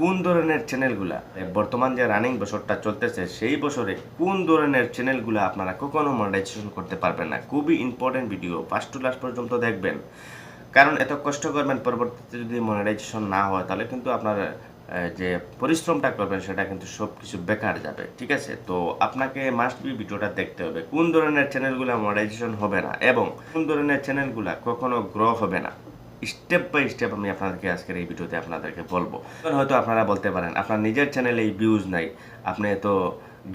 কোন ধরনের চ্যানেলগুলা বর্তমান যে রানিং বছরটা চলতেছে, সেই বছরে কোন ধরনের চ্যানেলগুলো আপনারা কখনো মনিটাইজেশন করতে পারবেন না? খুবই important video first to last পর্যন্ত দেখবেন। কারণ এত কষ্ট করবেন পরবর্তীতে যদি মনিটাইজেশন না হয়, তাহলে কিন্তু আপনার যে পরিশ্রমটা করবেন, সেটা কিন্তু সব কিছু বেকার যাবে, ঠিক আছে? তো আপনাকে মাস্ট বি ভিডিওটা দেখতে হবে, কোন ধরনের চ্যানেলগুলো মনিটাইজেশন হবে না এবং কোন ধরনের চ্যানেলগুলো কখনো গ্রো হবে না। স্টেপ বাই স্টেপ আমি আপনাদেরকে আজকের এই ভিডিওতে আপনাদেরকে বলব। হয়তো আপনারা বলতে পারেন, আপনার নিজের চ্যানেলে এই ভিউজ নাই। আপনি তো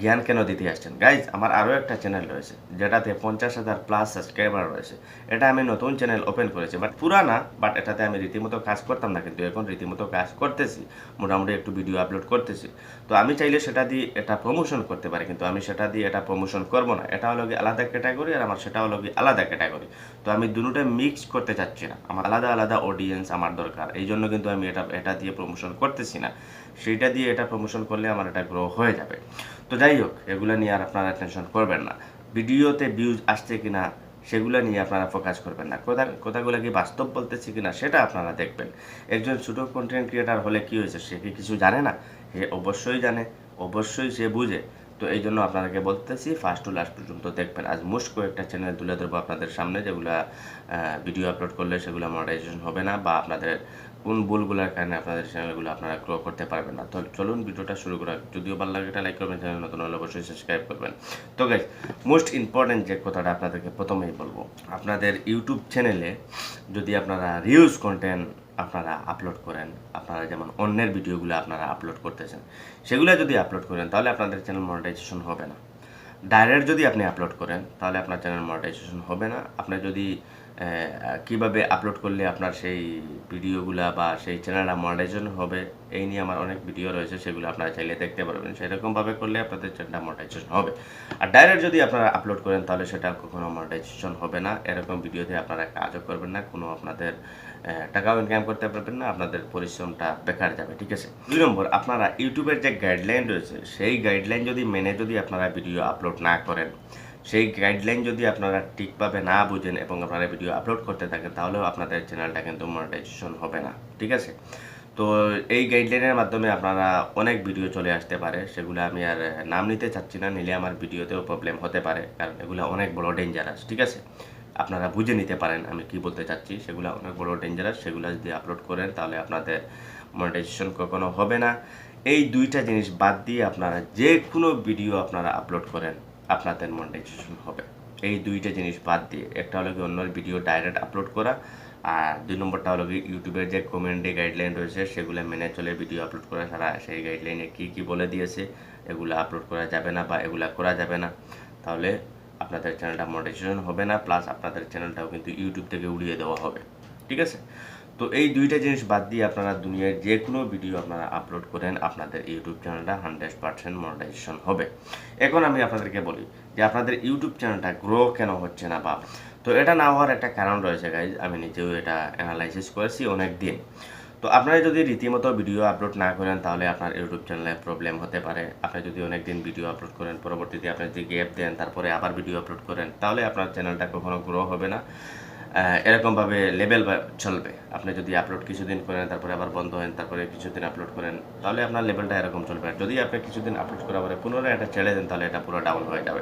জ্ঞান কেন দিতে আসছেন? গাইজ আমার আরও একটা চ্যানেল রয়েছে, যেটাতে পঞ্চাশ হাজার প্লাস সাবস্ক্রাইবার রয়েছে। এটা আমি নতুন চ্যানেল ওপেন করেছি বাট পুরানা বাট এটাতে আমি রীতিমতো কাজ করতাম না, কিন্তু এখন রীতিমতো কাজ করতেছি, মোটামুটি একটু ভিডিও আপলোড করতেছি। তো আমি চাইলে সেটা দিয়ে এটা প্রমোশন করতে পারি, কিন্তু আমি সেটা দিয়ে এটা প্রমোশন করব না। এটা হলো কি আলাদা ক্যাটাগরি আর আমার সেটা হলো কি আলাদা ক্যাটাগরি তো আমি দুটোটা মিক্স করতে চাচ্ছি না, আমার আলাদা আলাদা অডিয়েন্স আমার দরকার, এই জন্য কিন্তু আমি এটা এটা দিয়ে প্রমোশন করতেছি না। সেইটা দিয়ে এটা প্রমোশন করলে আমার এটা গ্রো হয়ে যাবে। তো যাই হোক, এগুলো নিয়ে আর আপনারা টেনশন করবেন না। ভিডিওতে ভিউজ আসছে কিনা, সেগুলো নিয়ে আপনারা ফোকাস করবেন না। কথা, কথাগুলো কি বাস্তব বলতেছি কিনা, সেটা আপনারা দেখবেন। একজন ছোটো কন্টেন্ট ক্রিয়েটার হলে কি হয়েছে, সে কি কিছু জানে না? সে অবশ্যই জানে, অবশ্যই সে বুঝে। তো এই জন্য আপনাদেরকে বলতেছি ফার্স্ট টু লাস্ট পর্যন্ত দেখবেন। আজ মোস্ট কয়েকটা চ্যানেল তুলে ধরবো আপনাদের সামনে, যেগুলো ভিডিও আপলোড করলে সেগুলো মনিটাইজেশন হবে না, বা আপনাদের কোন ভুলগুলোর কারণে আপনাদের চ্যানেলগুলো আপনারা গ্রো করতে পারবেন না। তো চলুন ভিডিওটা শুরু করা। যদিও ভালো লাগে এটা লাইক করবেন চ্যানেল নতুন হলে অবশ্যই সাবস্ক্রাইব করবেন। তো গাইজ মোস্ট ইম্পর্টেন্ট যে কথাটা আপনাদেরকে প্রথমেই বলব, আপনাদের ইউটিউব চ্যানেলে যদি আপনারা রিউজ কন্টেন্ট আপনারা আপলোড করেন, আপনারা যেমন অন্যের ভিডিওগুলো আপনারা আপলোড করতেছেন, সেগুলো যদি আপলোড করেন, তাহলে আপনাদের চ্যানেল মনিটাইজেশন হবে না। ডাইরেক্ট যদি আপনি আপলোড করেন, তাহলে আপনার চ্যানেল মনিটাইজেশন হবে না। আপনি যদি কীভাবে আপলোড করলে আপনার সেই ভিডিওগুলা বা সেই চ্যানেলটা মনিটাইজেশন হবে, এই নিয়ে আমার অনেক ভিডিও রয়েছে, সেগুলো আপনারা চাইলে দেখতে পারবেন। সেরকমভাবে করলে আপনাদের চ্যানেলটা মনিটাইজেশন হবে। আর ডাইরেক্ট যদি আপনারা আপলোড করেন, তাহলে সেটা কখনো মনিটাইজেশন হবে না। এরকম ভিডিওতে আপনারা কাজও করবেন না, কোনো আপনাদের টাকাও ইনকাম করতে পারবেন না, আপনাদের পরিশ্রমটা বেকার যাবে, ঠিক আছে? দুই নম্বর, আপনারা ইউটিউবের যে গাইডলাইন রয়েছে, সেই গাইডলাইন যদি মেনে যদি আপনারা ভিডিও আপলোড না করেন সেই গাইডলাইন যদি আপনারা ঠিকভাবে না বুঝেন এবং আপনারা ভিডিও আপলোড করতে থাকেন, তাহলেও আপনাদের চ্যানেলটা কিন্তু মনিটাইজেশন হবে না, ঠিক আছে? তো এই গাইডলাইনের মাধ্যমে আপনারা অনেক ভিডিও চলে আসতে পারে, সেগুলো আমি আর নাম নিতে চাচ্ছি না, নিলে আমার ভিডিওতেও প্রবলেম হতে পারে, কারণ এগুলো অনেক বড় ডেঞ্জারাস ঠিক আছে? আপনারা বুঝে নিতে পারেন আমি কি বলতে চাচ্ছি, সেগুলো অনেক বড় ডেঞ্জারাস সেগুলো যদি আপলোড করেন, তাহলে আপনাদের মনিটাইজেশন কখনো হবে না। এই দুইটা জিনিস বাদ দিয়ে আপনারা যে কোনো ভিডিও আপনারা আপলোড করেন আপনাদের মনিটাইজেশন হবে। এই দুইটা জিনিস বাদ দিয়ে, একটা হলো কি অন্য ভিডিও ডাইরেক্ট আপলোড করা, আর দুই নম্বরটা হলো কি ইউটিউবের যে কমেন্টে গাইডলাইন রয়েছে, সেগুলো মেনে চলে ভিডিও আপলোড করা ছাড়া সেই গাইডলাইনে কী কী বলে দিয়েছে, এগুলো আপলোড করা যাবে না বা এগুলো করা যাবে না। তাহলে আপনাদের চ্যানেলটা মনিটাইজেশন হবে না প্লাস আপনাদের চ্যানেলটাও কিন্তু ইউটিউব থেকে উড়িয়ে দেওয়া হবে। ঠিক আছে? তো এই দুইটা জিনিস বাদ দিয়ে আপনারা দুনিয়ার যে কোনো ভিডিও আপনারা আপলোড করেন, আপনাদের ইউটিউব চ্যানেলটা হান্ড্রেড পার্সেন্ট মনিটাইজেশন হবে। এখন আমি আপনাদেরকে বলি যে আপনাদের ইউটিউব চ্যানেলটা গ্রো কেন হচ্ছে না বা তো এটা না হওয়ার একটা কারণ রয়েছে গাইজ আমি নিজেও এটা অ্যানালাইসিস করেছি অনেক দিন তো আপনারা যদি রীতিমতো ভিডিও আপলোড না করেন, তাহলে আপনার ইউটিউব চ্যানেলে প্রবলেম হতে পারে। আপনি যদি অনেক দিন ভিডিও আপলোড করেন, পরবর্তীতে আপনি যদি গ্যাপ দেন, তারপরে আবার ভিডিও আপলোড করেন, তাহলে আপনার চ্যানেলটা কখনো গ্রো হবে না। এরকমভাবে লেভেল চলবে। আপনি যদি আপলোড কিছুদিন করেন, তারপরে আবার বন্ধ হন, তারপরে কিছুদিন আপলোড করেন, তাহলে আপনার লেভেলটা এরকম চলবে। আর যদি আপনি কিছুদিন আপলোড করার পরে পুনরায় এটা ছেড়ে দেন, তাহলে এটা পুরো ডাউন হয়ে যাবে।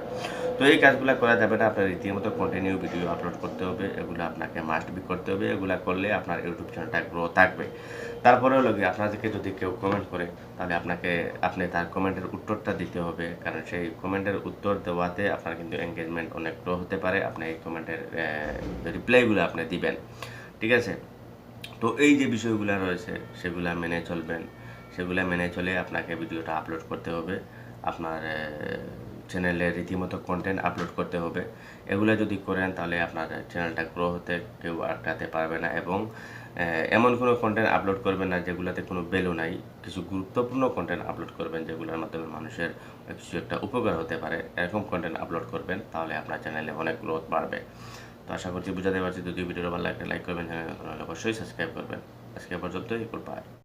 তো এই কাজগুলো করা যাবে না, আপনার রীতিমতো কন্টিনিউ ভিডিও আপলোড করতে হবে, এগুলো আপনাকে মাস্ট বি করতে হবে, এগুলো করলে আপনার ইউটিউব চ্যানেলটা গ্রো থাকবে। তারপরেও লগে আপনাদেরকে যদি কেউ কমেন্ট করে, তাহলে আপনাকে, আপনি তার কমেন্টের উত্তরটা দিতে হবে। কারণ সেই কমেন্টের উত্তর দেওয়াতে আপনার কিন্তু এঙ্গেজমেন্ট অনেক গ্রো হতে পারে। আপনি এই কমেন্টের রিপ্লাইগুলো আপনি দিবেন, ঠিক আছে? তো এই যে বিষয়গুলো রয়েছে, সেগুলা মেনে চলবেন। সেগুলা মেনে চলে আপনাকে ভিডিওটা আপলোড করতে হবে। আপনার চ্যানেলে রীতিমতো কন্টেন্ট আপলোড করতে হবে। এগুলো যদি করেন, তাহলে আপনার চ্যানেলটা গ্রো হতে কেউ আটকাতে পারবে না এবং এমন কোনো কন্টেন্ট আপলোড করবেন না যেগুলোতে কোনো ভ্যালু নাই। কিছু গুরুত্বপূর্ণ কন্টেন্ট আপলোড করবেন যেগুলোর মাধ্যমে মানুষের কিছু একটা উপকার হতে পারে। এরকম কন্টেন্ট আপলোড করবেন, তাহলে আপনার চ্যানেলে অনেক গ্রোথ বাড়বে। তো আশা করছি বুঝাতে পারছি। যদি ভিডিওটা ভালো লাগে লাইক করবেন চ্যানেল অবশ্যই সাবস্ক্রাইব করবেন। আজকে পর্যন্তই বাই।